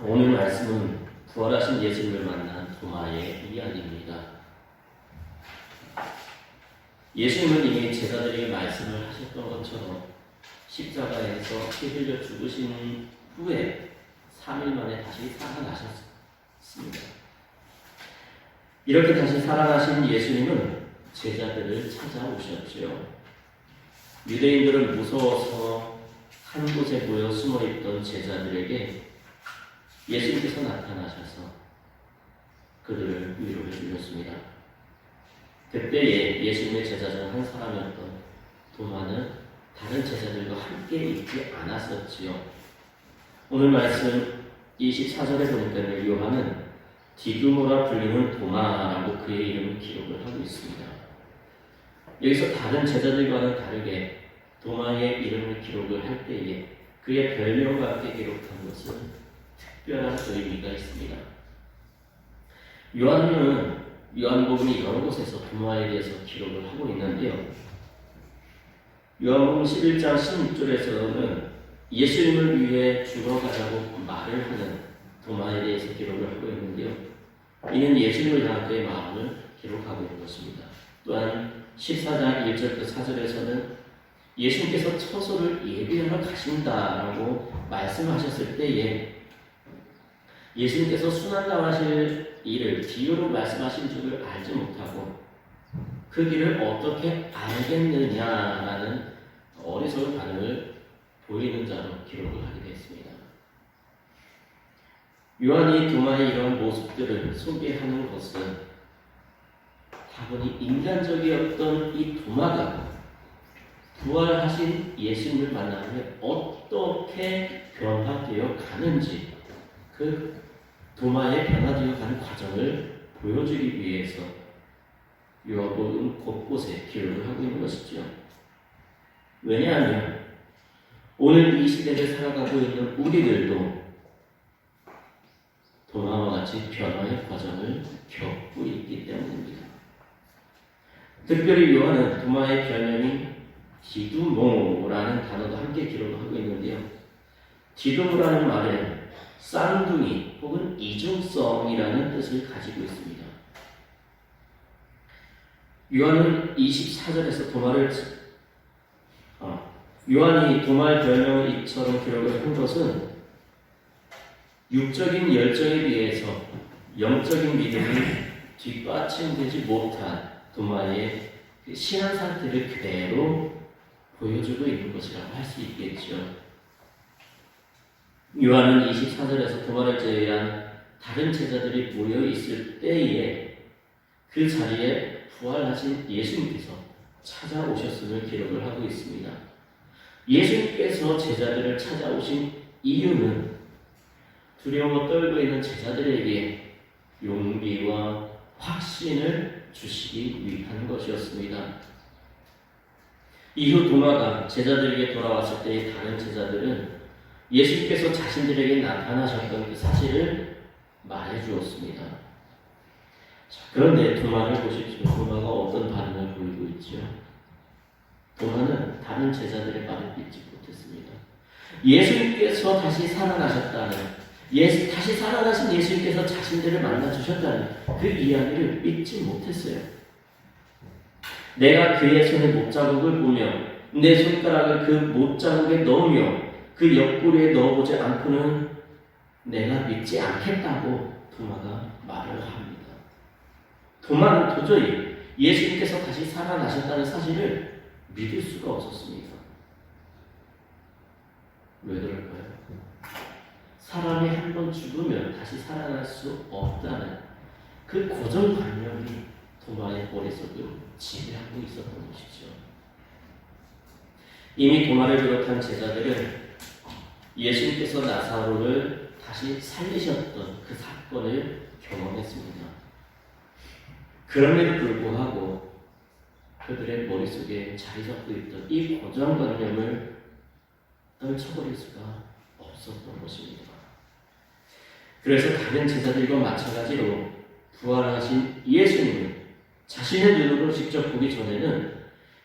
오늘 말씀은 부활하신 예수님을 만난 도마의 이야기입니다. 예수님은 이미 제자들에게 말씀을 하셨던 것처럼 십자가에서 피 흘려 죽으신 후에 3일 만에 다시 살아나셨습니다. 이렇게 다시 살아나신 예수님은 제자들을 찾아오셨지요. 유대인들은 무서워서 한 곳에 모여 숨어 있던 제자들에게 예수님께서 나타나셔서 그들을 위로해 주셨습니다. 그때에 예수님의 제자 중 한 사람이었던 도마는 다른 제자들과 함께 있지 않았었지요. 오늘 말씀 24절에 보니까 요한은 디두모라 불리는 도마라고 그의 이름을 기록을 하고 있습니다. 여기서 다른 제자들과는 다르게 도마의 이름을 기록을 할 때에 그의 별명과 함께 기록한 것은 특별한 의미가 있습니다. 요한은 요한복음이 여러 곳에서 도마에 대해서 기록을 하고 있는데요. 요한복음 11장 16절에서는 예수님을 위해 죽어가자고 말을 하는 도마에 대해서 기록을 하고 있는데요. 이는 예수님을 향한 그의 마음을 기록하고 있는 것입니다. 또한 14장 1절부터 4절에서는 예수님께서 처소를 예비하러 가신다라고 말씀하셨을 때에 예수님께서 순환당하실 일을 비유로 말씀하신 줄을 알지 못하고 그 길을 어떻게 알겠느냐라는 어리석은 반응을 보이는 자로 기록을 하게 되었습니다. 요한이 도마의 이러한 모습들을 소개하는 것은 다분히 인간적이었던 이 도마가 부활하신 예수님을 만나면 어떻게 변화되어 가는지 그 도마의 변화되어 가는 과정을 보여주기 위해서 요한복음 곳곳에 기록을 하고 있는 것이죠. 왜냐하면 오늘 이 시대를 살아가고 있는 우리들도 도마와 같이 변화의 과정을 겪고 있기 때문입니다. 특별히 요한은 도마의 별명이 디두모라는 단어도 함께 기록을 하고 있는데요. 디두모라는 말은 쌍둥이 혹은 이중성이라는 뜻을 가지고 있습니다. 요한은 24절에서 도마를 어, 요한이 도마의 별명을 이처럼 기록을 한 것은 육적인 열정에 비해서 영적인 믿음이 뒷받침되지 못한 도마의 그 신앙 상태를 그대로 보여주고 있는 것이라고 할 수 있겠죠. 요한은 24절에서 도마를 제외한 다른 제자들이 모여 있을 때에 그 자리에 부활하신 예수님께서 찾아오셨음을 기록을 하고 있습니다. 예수님께서 제자들을 찾아오신 이유는 두려워 떨고 있는 제자들에게 용기와 확신을 주시기 위한 것이었습니다. 이후 도마가 제자들에게 돌아왔을 때 다른 제자들은 예수님께서 자신들에게 나타나셨던 그 사실을 말해 주었습니다. 그런데 도마를 보십시오. 도마가 어떤 반응을 보이고 있죠? 도마는 다른 제자들의 말을 믿지 못했습니다. 예수님께서 다시 살아나셨다는 예수, 다시 살아나신 예수님께서 자신들을 만나 주셨다는 그 이야기를 믿지 못했어요. 내가 그의 손에 못자국을 보며 내 손가락을 그 못자국에 넣으며 그 옆구리에 넣어보지 않고는 내가 믿지 않겠다고 도마가 말을 합니다. 도마는 도저히 예수님께서 다시 살아나셨다는 사실을 믿을 수가 없었습니다. 왜 그럴까요? 사람이 한 번 죽으면 다시 살아날 수 없다는 그 고정관념이 도마의 머릿속을 지배하고 있었던 것이죠. 이미 도마를 비롯한 제자들은 예수님께서 나사로를 다시 살리셨던 그 사건을 경험했습니다. 그럼에도 불구하고 그들의 머릿속에 자리 잡고 있던 이 고정관념을 떨쳐버릴 수가 없었던 것입니다. 그래서 다른 제자들과 마찬가지로 부활하신 예수님을 자신의 눈으로 직접 보기 전에는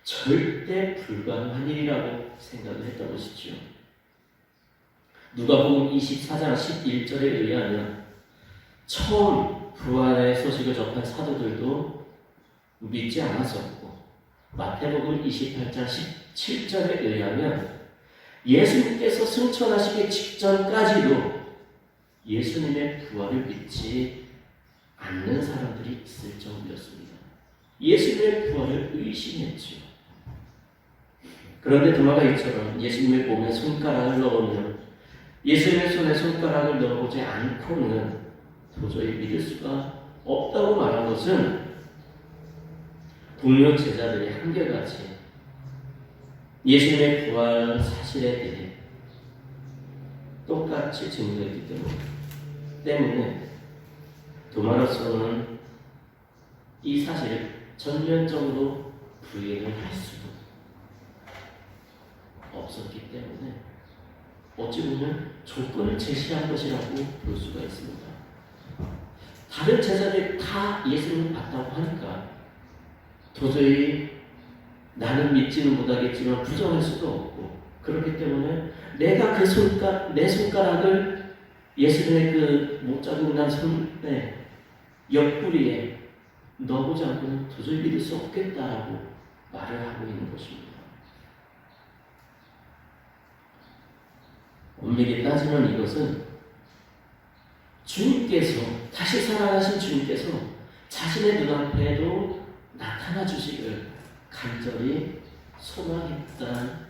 절대 불가능한 일이라고 생각을 했던 것이지요. 누가복음 24장 11절에 의하면 처음 부활의 소식을 접한 사도들도 믿지 않았었고 마태복음 28장 17절에 의하면 예수님께서 승천하시기 직전까지도 예수님의 부활을 믿지 않는 사람들이 있을 정도였습니다. 예수님의 부활을 의심했죠. 그런데 도마가 이처럼 예수님의 몸에 손가락을 넣으면 예수님의 손에 손가락을 넣어보지 않고는 도저히 믿을 수가 없다고 말한 것은 동료 제자들이 한결같이 예수님의 부활 사실에 대해 똑같이 증거했기 때문에, 때문에 도마로서는 이 사실을 전면적으로 부인을 할 수도 없었기 때문에 어찌 보면 조건을 제시한 것이라고 볼 수가 있습니다. 다른 제자들이 다 예수님을 봤다고 하니까 도저히 나는 믿지는 못하겠지만 부정할 수도 없고 그렇기 때문에 내가 그 손가 내 손가락을 예수님의 그 못자국 난 손에 옆구리에 넣어보지 않고는 도저히 믿을 수 없겠다라고 말을 하고 있는 것입니다. 엄밀히 따지면 이것은 주님께서 다시 살아나신 주님께서 자신의 눈앞에도 나타나 주시길 간절히 소망했다는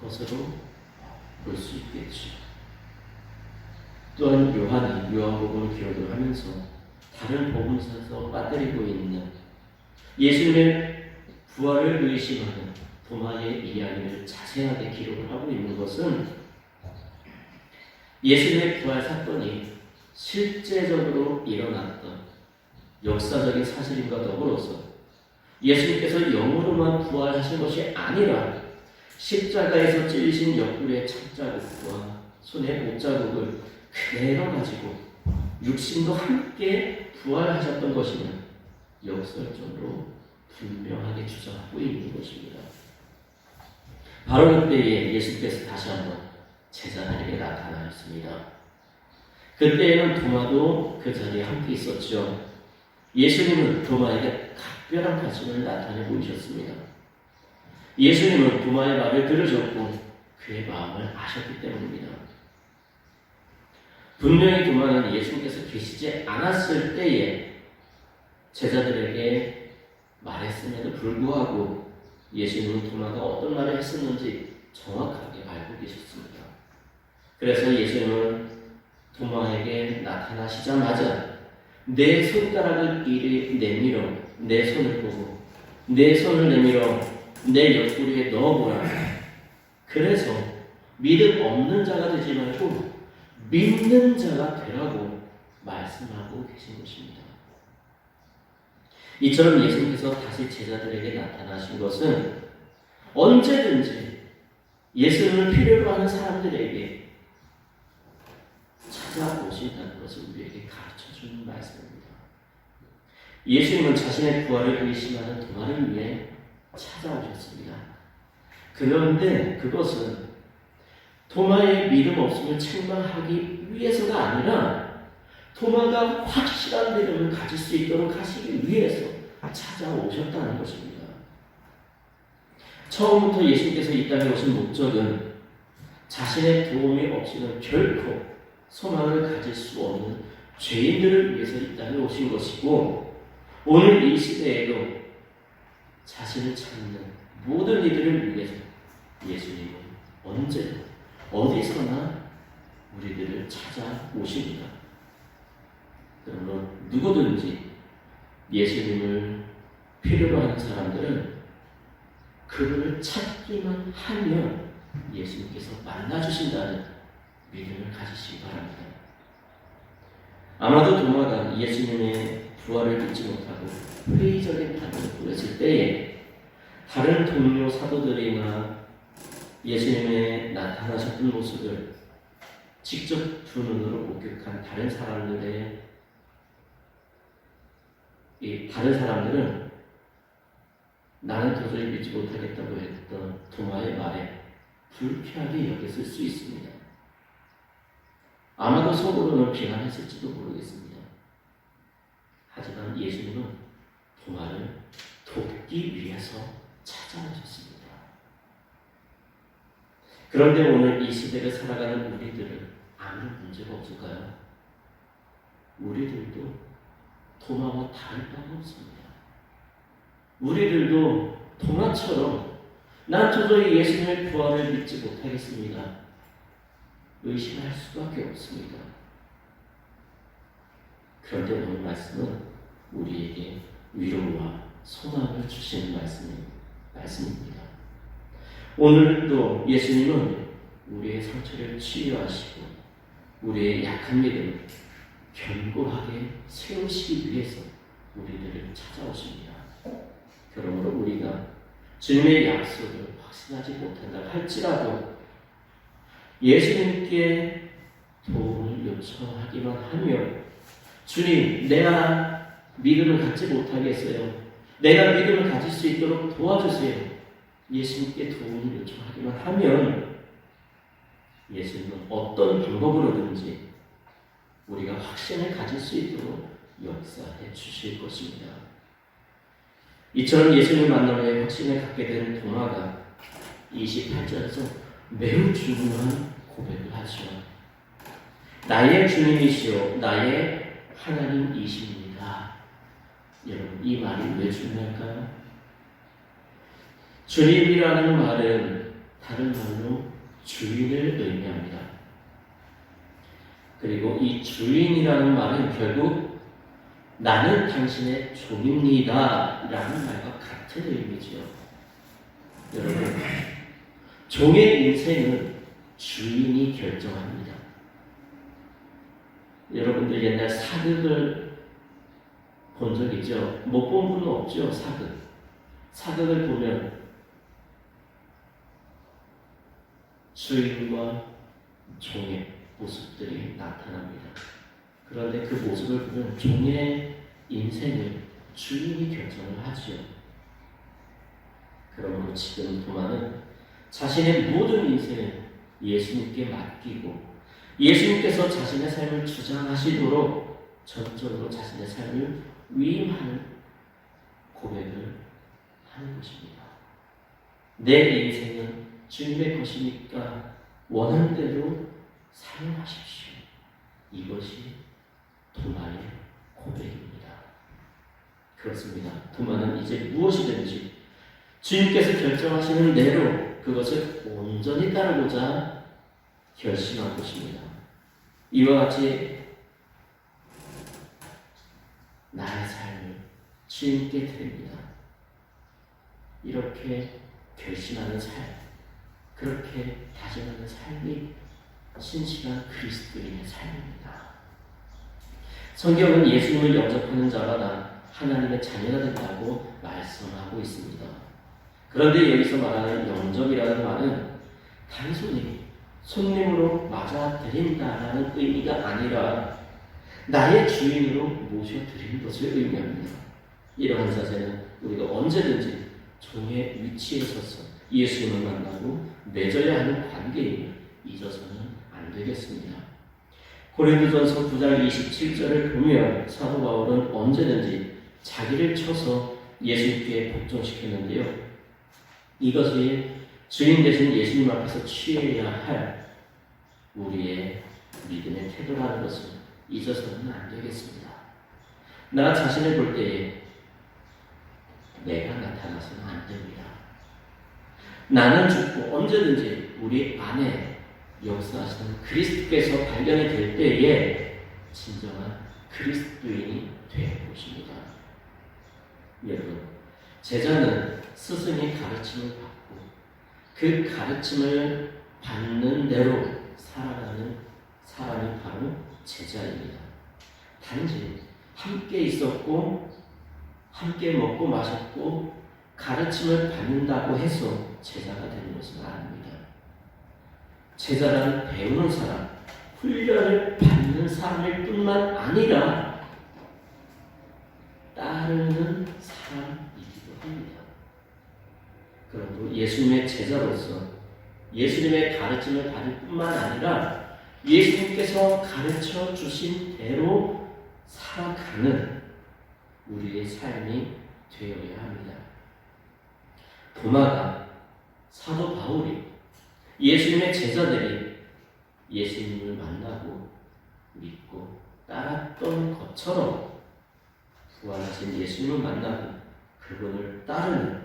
것으로 볼 수 있겠죠. 또한 요한이 요한복음을 기록을 하면서 다른 복음서에서 빠뜨리고 있는 예수님의 부활을 의심하는 도마의 이야기를 자세하게 기록을 하고 있는 것은 예수님의 부활 사건이 실제적으로 일어났던 역사적인 사실임과 더불어서 예수님께서 영으로만 부활하신 것이 아니라 십자가에서 찔리신 옆구리의 천자국과 손의 못자국을 그대로 가지고 육신도 함께 부활하셨던 것이면 역설적으로 분명하게 주장하고 있는 것입니다. 바로 그때에 예수께서 다시 한번 제자들에게 나타나셨습니다. 그때에는 도마도 그 자리에 함께 있었죠. 예수님은 도마에게 각별한 관심을 나타내 보이셨습니다. 예수님은 도마의 말을 들으셨고 그의 마음을 아셨기 때문입니다. 분명히 도마는 예수님께서 계시지 않았을 때에 제자들에게 말했음에도 불구하고 예수님은 도마가 어떤 말을 했었는지 정확하게 알고 계셨습니다. 그래서 예수님은 도마에게 나타나시자마자 내 손가락을 이리 내밀어 내 손을 보고 내 손을 내밀어 내 옆구리에 넣어보라. 그래서 믿음 없는 자가 되지 말고 믿는 자가 되라고 말씀하고 계신 것입니다. 이처럼 예수님께서 다시 제자들에게 나타나신 것은 언제든지 예수님을 필요로 하는 사람들에게 찾아오신다는 것을 우리에게 가르쳐 주는 말씀입니다. 예수님은 자신의 부활을 의심하는 도마를 위해 찾아오셨습니다. 그런데 그것은 도마의 믿음 없음을 책망하기 위해서가 아니라 도마가 확실한 믿음을 가질 수 있도록 하시기 위해서 찾아오셨다는 것입니다. 처음부터 예수님께서 이 땅에 오신 목적은 자신의 도움이 없이는 결코 소망을 가질 수 없는 죄인들을 위해서 이 땅에 오신 것이고 오늘 이 시대에도 자신을 찾는 모든 이들을 위해서 예수님은 언제나 어디서나 우리들을 찾아오십니다. 그러므로 누구든지 예수님을 필요로 하는 사람들은 그분을 찾기만 하면 예수님께서 만나주신다는 믿음을 가지시기 바랍니다. 아마도 도마가 예수님의 부활을 믿지 못하고 회의적인 반응을 보였을 때에 다른 동료 사도들이나 예수님의 나타나셨던 모습을 직접 두 눈으로 목격한 다른 사람들의 이 다른 사람들은 나는 도저히 믿지 못하겠다고 했던 도마의 말에 불쾌하게 여겼을 수 있습니다. 아마도 속으로는 비난했을지도 모르겠습니다. 하지만 예수님은 도마를 돕기 위해서 찾아오셨습니다. 그런데 오늘 이 시대를 살아가는 우리들은 아무런 문제가 없을까요? 우리들도 도마와 다를 바가 없습니다. 우리들도 도마처럼 난 도저히 예수님의 부활을 믿지 못하겠습니다. 의심할 수밖에 없습니다. 그런데 오늘 말씀은 우리에게 위로와 소망을 주시는 말씀이, 말씀입니다. 오늘도 예수님은 우리의 상처를 치유하시고 우리의 약한 믿음을 견고하게 세우시기 위해서 우리들을 찾아오십니다. 그러므로 우리가 주님의 약속을 확신하지 못한다 할지라도 예수님께 도움을 요청하기만 하며 주님 내가 믿음을 갖지 못하겠어요. 내가 믿음을 가질 수 있도록 도와주세요. 예수님께 도움을 요청하기만 하면 예수님은 어떤 방법으로든지 우리가 확신을 가질 수 있도록 역사해 주실 것입니다. 이처럼 예수님 만남에 확신을 갖게 된 도마가 28절에서 매우 중요한 고백을 하죠. 나의 주님이시오, 나의 하나님이십니다. 여러분, 이 말이 왜 중요할까요? 주님이라는 말은 다른 말로 주인을 의미합니다. 그리고 이 주인이라는 말은 결국 나는 당신의 종입니다. 라는 말과 같은 의미죠. 여러분, 종의 인생은 주인이 결정합니다. 여러분들 옛날 사극을 본 적 있죠? 못 본 분은 없죠, 사극. 사극을 보면 주인과 종의 모습들이 나타납니다. 그런데 그 모습을 보면 종의 인생을 주인이 결정을 하지요. 그러므로 지금 도마는 자신의 모든 인생을 예수님께 맡기고 예수님께서 자신의 삶을 주장하시도록 전적으로 자신의 삶을 위임하는 고백을 하는 것입니다. 내 인생은 주님의 것이니까 원하는 대로 사용하십시오. 이것이 도마의 고백입니다. 그렇습니다. 도마는 이제 무엇이든지 주님께서 결정하시는 대로 그것을 온전히 따르고자 결심한 것입니다. 이와 같이 나의 삶을 주님께 드립니다. 이렇게 결심하는 삶, 그렇게 다짐하는 삶이 신실한 그리스도인의 삶입니다. 성경은 예수님을 영접하는 자마다 하나님의 자녀가 된다고 말씀하고 있습니다. 그런데 여기서 말하는 영접이라는 말은 단순히 손님으로 맞아들인다라는 의미가 아니라 나의 주인으로 모셔드리는 것을 의미합니다. 이러한 자세는 우리가 언제든지 종의 위치에 서서 예수님을 만나고 맺어야 하는 관계임을 잊어서는 안 되겠습니다. 고린도전서 9장 27절을 보면 사도 바울은 언제든지 자기를 쳐서 예수님께 복종시켰는데요. 이것이 주인 되신 예수님 앞에서 취해야 할 우리의 믿음의 태도라는 것을 잊어서는 안 되겠습니다. 나 자신을 볼 때에 내가 나타나서는 안 됩니다. 나는 죽고 언제든지 우리 안에 역사하시는 그리스도께서 발견이 될 때에 진정한 그리스도인이 되는 것입니다. 여러분, 제자는 스승의 가르침을 받고 그 가르침을 받는 대로 살아가는 사람이 바로 제자입니다. 단지 함께 있었고 함께 먹고 마셨고 가르침을 받는다고 해서 제자가 되는 것은 아닙니다. 제자라는 배우는 사람, 훈련을 받는 사람일 뿐만 아니라 따르는 사람이기도 합니다. 그러므로 예수님의 제자로서 예수님의 가르침을 받을 뿐만 아니라 예수님께서 가르쳐 주신 대로 살아가는 우리의 삶이 되어야 합니다. 도마가 사도 바울이 예수님의 제자들이 예수님을 만나고 믿고 따랐던 것처럼 부활하신 예수님을 만나고 그분을 따르는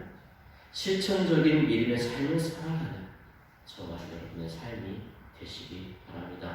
실천적인 믿음의 삶을 살아가는 저와 여러분의 삶이 되시기 바랍니다.